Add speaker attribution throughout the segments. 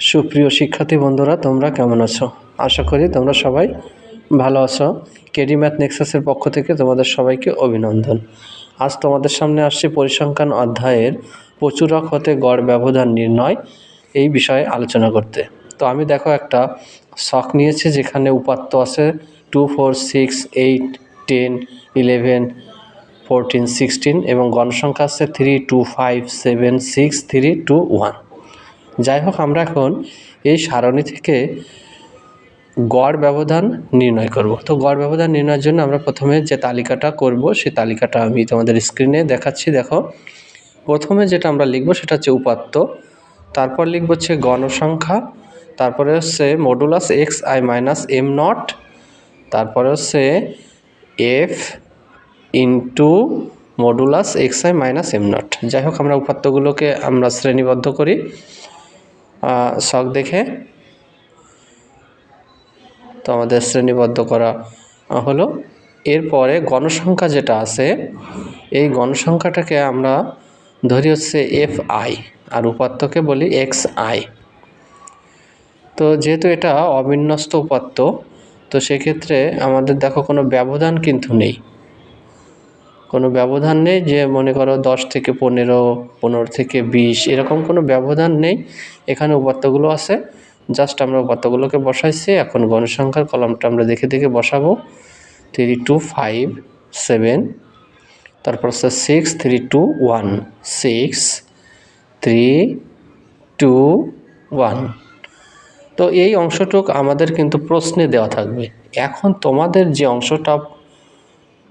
Speaker 1: সুপ্রিয় শিক্ষার্থী বন্ধুরা, তোমরা কেমন আছো? আশা করি তোমরা সবাই ভালো আছো। কেডি ম্যাথ নেক্সাসের পক্ষ থেকে তোমাদের সবাইকে অভিনন্দন। আজ তোমাদের সামনে আসছে পরিসংখ্যান অধ্যায়ের প্রচুরক হতে গড় ব্যবধান নির্ণয় এই বিষয়ে আলোচনা করতে। তো আমি দেখো একটা শখ নিয়েছি যেখানে উপাত্ত আছে two, four, six, eight, ten, eleven, fourteen, sixteen এবং গণসংখ্যা আছে three, two, five, seven, six, three, two, one. যাই হোক, আমরা এখন এই সারণী থেকে গড় ব্যবধান নির্ণয় করব। তো গড় ব্যবধান নির্ণয়ের জন্য আমরা প্রথমে যে তালিকাটা করব, সেই তালিকাটা আমি তোমাদের স্ক্রিনে দেখাচ্ছি। দেখো, প্রথমে যেটা আমরা লিখব সেটা হচ্ছে উপাত্ত, তারপর লিখব হচ্ছে গণসংখ্যা, তারপরে হচ্ছে modulus X I minus M naught তারপরে হচ্ছে F into modulus X I minus M naught যাই হোক, আমরা উপাত্তগুলোকে আমরা শ্রেণীবদ্ধ করি। শখ দেখে তো আমাদের শ্রেণীবদ্ধ করা হলো। এরপরে গণসংখ্যা যেটা আছে, এই গণসংখ্যাটাকে আমরা ধরি হচ্ছে এফ আই আর উপাত্তকে বলি এক্স আই তো যেহেতু এটা অবিন্যস্ত উপাত্ত, তো সেক্ষেত্রে আমাদের দেখো কোনো ব্যবধান কিন্তু নেই। কোনো ব্যবধান নেই যে মনে করো দশ থেকে পনেরো পনেরো থেকে বিশ, এরকম কোনো ব্যবধান নেই। এখানে উপাত্তগুলো আছে। জাস্ট আমরা উপাত্তগুলোকে বসাইছি। এখন গণসংখ্যার কলমটা আমরা দেখে দেখে বসাবো। থ্রি টু ফাইভ সেভেন তারপর হচ্ছে six three two one six three two one তো এই অংশটুক আমাদের কিন্তু প্রশ্নে দেওয়া থাকবে। এখন তোমাদের যে অংশটা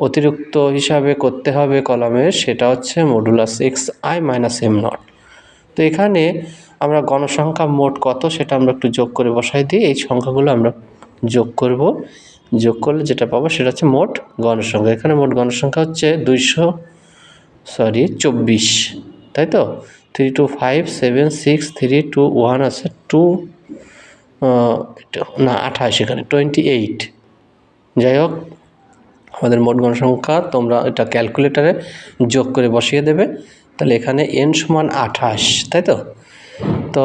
Speaker 1: অতিরিক্ত হিসাবে করতে হবে কলমের সেটা হচ্ছে modulus X I minus M naught তো এখানে আমরা গণসংখ্যা মোট কত সেটা আমরা একটু যোগ করে বসাই দিই এই সংখ্যাগুলো আমরা যোগ করব। যোগ করলে যেটা পাবো সেটা হচ্ছে মোট গণসংখ্যা। এখানে মোট গণসংখ্যা হচ্ছে দুইশো সরি চব্বিশ, তাই তো? Three two five seven six three two one আছে টু না, আঠাশ এখানে টোয়েন্টি এইট যাই হোক আমাদের মোট গণসংখ্যা তোমরা এটা ক্যালকুলেটারে যোগ করে বসিয়ে দেবে। তাহলে এখানে এন সমান আঠাশ, তাই তো? তো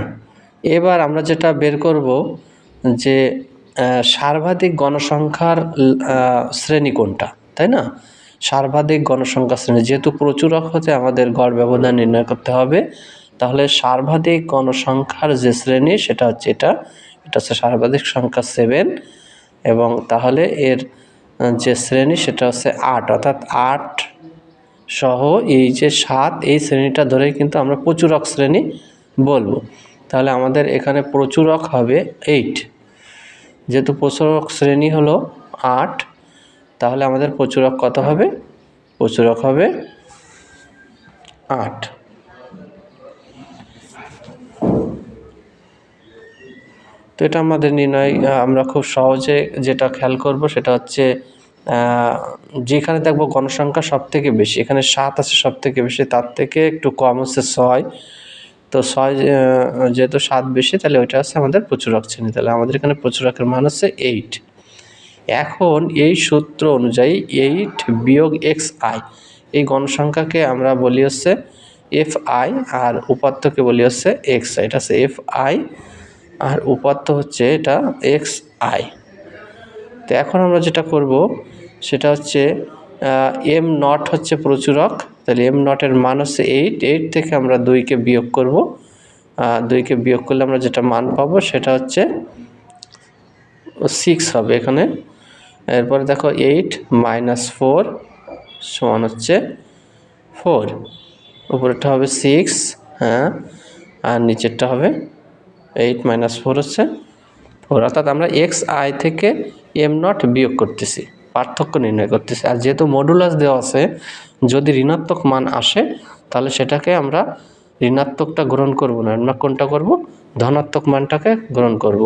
Speaker 1: এবার আমরা যেটা বের করব যে সর্বাধিক গণসংখ্যার শ্রেণি কোনটা, তাই না? সর্বাধিক গণসংখ্যা শ্রেণি, যেহেতু প্রচুর হতে আমাদের গড় ব্যবধান নির্ণয় করতে হবে, তাহলে সর্বাধিক গণসংখ্যার যে শ্রেণি, সেটা হচ্ছে এটা। এটা হচ্ছে সর্বাধিক সংখ্যা সেভেন এবং তাহলে এর যে শ্রেণি সেটা হচ্ছে আট। অর্থাৎ আট সহ এই যে সাত, এই শ্রেণীটা ধরেই কিন্তু আমরা প্রচুরক শ্রেণি বলব। তাহলে আমাদের এখানে প্রচুরক হবে এইট যেহেতু প্রচুরক শ্রেণি হলো আট, তাহলে আমাদের প্রচুরক কত হবে? প্রচুরক হবে আট। তো এটা আমাদের নির্ণয়। আমরা খুব সহজে যেটা খেয়াল করব সেটা হচ্ছে যেখানে দেখব গণসংখ্যা সব থেকে বেশি, এখানে সাত আছে সব থেকে বেশি, তার থেকে একটু কম হচ্ছে ছয়। তো ছয় যেহেতু সাত বেশি, তাহলে ওইটা হচ্ছে আমাদের প্রচুরক শ্রেণি। তাহলে আমাদের এখানে প্রচুরকের মান হচ্ছে এইট এখন এই সূত্র অনুযায়ী এইট বিয়োগ এক্স আই এই গণসংখ্যাকে আমরা বলি হচ্ছে এফ আই আর উপাত্তকে বলি হচ্ছে এক্স আই এটা হচ্ছে এফ আই আর উপাত্ত হচ্ছে এটা এক্স আই তো এখন আমরা যেটা করব, সেটা হচ্ছে এম নট হচ্ছে প্রচুরক, তাহলে এম নটের মান হচ্ছে এইট এইট থেকে আমরা দুইকে বিয়োগ করব। দুইকে বিয়োগ করলে আমরা যেটা মান পাবো, সেটা হচ্ছে সিক্স হবে এখানে। এরপরে দেখো এইট মাইনাস ফোর সমান হচ্ছে ফোর উপরেরটা হবে সিক্স হ্যাঁ আর নিচেরটা হবে এইট মাইনাস ফোর হচ্ছে ফোর। অর্থাৎ আমরা এক্স আই থেকে এম নট বিয়োগ করতেছি, পার্থক্য নির্ণয় করতেছি। আর যেহেতু মডুলাস দেওয়া আছে, যদি ঋণাত্মক মান আসে, তাহলে সেটাকে আমরা ঋণাত্মকটা গ্রহণ করব না, আমরা কোনটা করব? ধনাত্মক মানটাকে গ্রহণ করব।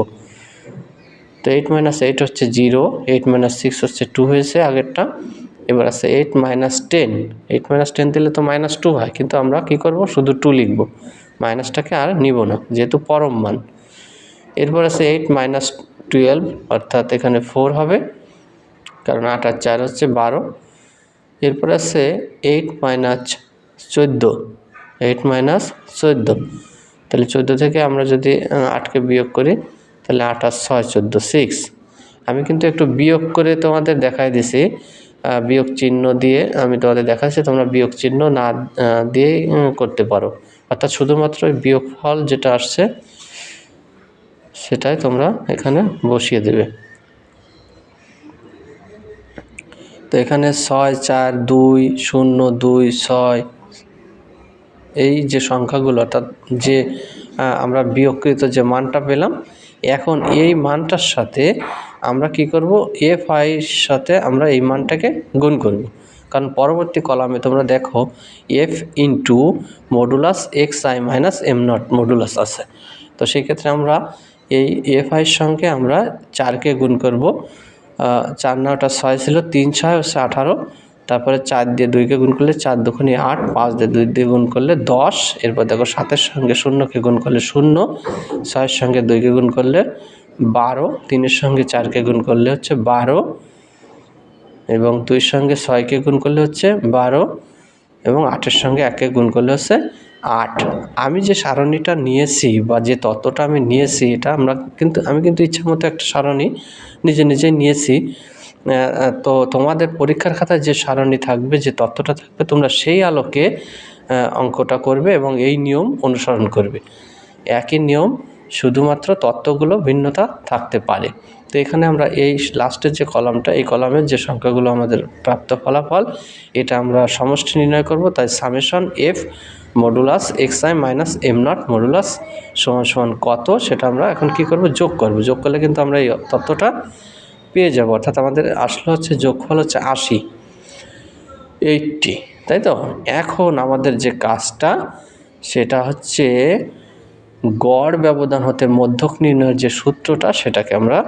Speaker 1: তো এইট মাইনাস এইট হচ্ছে জিরো এইট মাইনাস সিক্স হচ্ছে টু হয়েছে আগেরটা। এবার আছে eight minus ten eight minus ten দিলে তো মাইনাস টু হয়, কিন্তু আমরা কি করব? শুধু টু লিখব। মাইনাসটাকে আর নিব না, যেহেতু পরম মান। এরপর আছে এইট মাইনাস টুয়েলভ অর্থাৎ এখানে ফোর হবে, কারণ আট আর চার হচ্ছে বারো। এরপর আছে এইট মাইনাস চোদ্দ এইট মাইনাস চোদ্দ। তাহলে চোদ্দ থেকে আমরা যদি আটকে বিয়োগ করি, তাহলে আট আর ছয়, চোদ্দ সিক্স আমি কিন্তু একটু বিয়োগ করে তোমাদের দেখাই দিছি বিয়োগ চিহ্ন দিয়ে আমি তোমাদের দেখাচ্ছি, তোমরা বিয়োগ চিহ্ন না দিয়েই করতে পারো। অর্থাৎ শুধুমাত্র ওই বিয়োগ ফল যেটা আসছে, সেটাই তোমরা এখানে বসিয়ে দেবে। তো এখানে ছয়, চার, দুই, শূন্য, দুই, ছয়, এই যে সংখ্যাগুলো, অর্থাৎ যে আমরা বিয়োগকৃত যে মানটা পেলাম, এখন এই মানটার সাথে আমরা কি করব? এফ আইর সাথে আমরা এই মানটাকে গুণ করব। কারণ পরবর্তী কলামে তোমরা দেখো F into modulus X I minus M naught modulus আছে। তো সেই ক্ষেত্রে আমরা এই এফ আইয়ের সঙ্গে আমরা চারকে গুণ করব। চার নটা ছয় ছিল, তিন ছয় হচ্ছে আঠারো। তারপরে চার দিয়ে দুইকে গুণ করলে চার দুখনি আট, পাঁচ দিয়ে দুই দিয়ে গুণ করলে দশ। এরপর দেখো সাতের সঙ্গে শূন্যকে গুণ করলে শূন্য, ছয়ের সঙ্গে দুইকে গুণ করলে বারো, তিনের সঙ্গে চারকে গুণ করলে হচ্ছে বারো। এবং দুইয়ের সঙ্গে ছয়কে গুণ করলে হচ্ছে বারো এবং আটের সঙ্গে একে গুণ করলে হচ্ছে আট। আমি যে সারণীটা নিয়েছি বা যে তত্ত্বটা আমি নিয়েছি, এটা আমরা কিন্তু, আমি কিন্তু ইচ্ছা মতো একটা সারণী নিজে নিজে নিয়েছি। তো তোমাদের পরীক্ষার খাতায় যে সারণী থাকবে, যে তত্ত্বটা থাকবে, তোমরা সেই আলোকে অঙ্কটা করবে এবং এই নিয়ম অনুসরণ করবে। একই নিয়ম শুধুমাত্র তত্ত্বগুলো ভিন্নতা থাকতে পারে। তো এখানে আমরা এই লাস্টের যে কলামটা, এই কলামের যে সংখ্যাগুলো আমাদের প্রাপ্ত ফলাফল, এটা আমরা সমষ্টি নির্ণয় করব। তাই summation F modulus X I minus M naught modulus সমান সমান কত, সেটা আমরা এখন কি করব? যোগ করব। যোগ করলে কিন্তু আমরা এই তত্ত্বটা পেয়ে যাব। অর্থাৎ আমাদের আসলে হচ্ছে যোগফল হচ্ছে আশি। এইটটি, তাই তো? এখন আমাদের যে কাজটা, সেটা হচ্ছে গড় ব্যবধান হতে মধ্যক নির্ণয়ের যে সূত্রটা, সেটাকে আমরা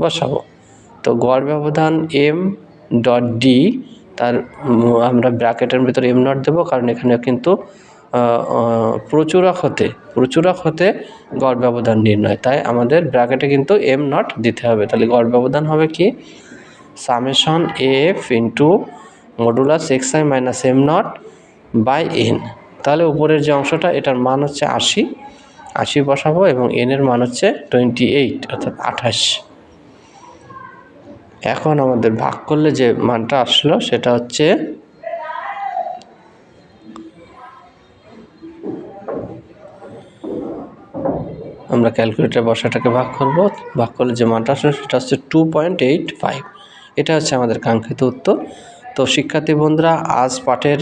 Speaker 1: বসাবো। তো গড় ব্যবধান এম ডট ডি তার আমরা ব্র্যাকেটের ভিতরে এম নট দেবো, কারণ এখানে কিন্তু প্রচুরক হতে প্রচুরক হতে গড় ব্যবধান নির্ণয়। তাই আমাদের ব্র্যাকেটে কিন্তু এম নট দিতে হবে। তাহলে গড় ব্যবধান হবে কি? Summation F into modulus X I minus M naught by N তাহলে উপরের যে অংশটা, এটার মান হচ্ছে আশি। আশি বসাবো এবং এন এর মান হচ্ছে টোয়েন্টি এইট অর্থাৎ আঠাশ। এখন আমাদের ভাগ করলে যে মানটা আসলো সেটা হচ্ছে আমরা ক্যালকুলেটার বসাটাকে ভাগ করব। ভাগ করলে যে মানটা আসলো সেটা হচ্ছে টু পয়েন্ট এইট ফাইভ এটা হচ্ছে আমাদের কাঙ্ক্ষিত উত্তর। তো শিক্ষার্থী বন্ধুরা, আজ পাঠের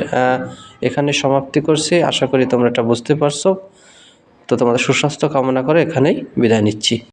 Speaker 1: এখানে সমাপ্তি করছি। আশা করি তোমরা এটা বুঝতে পারছ। তো তোমাদের সুস্বাস্থ্য কামনা করে এখানেই বিদায় নিচ্ছি।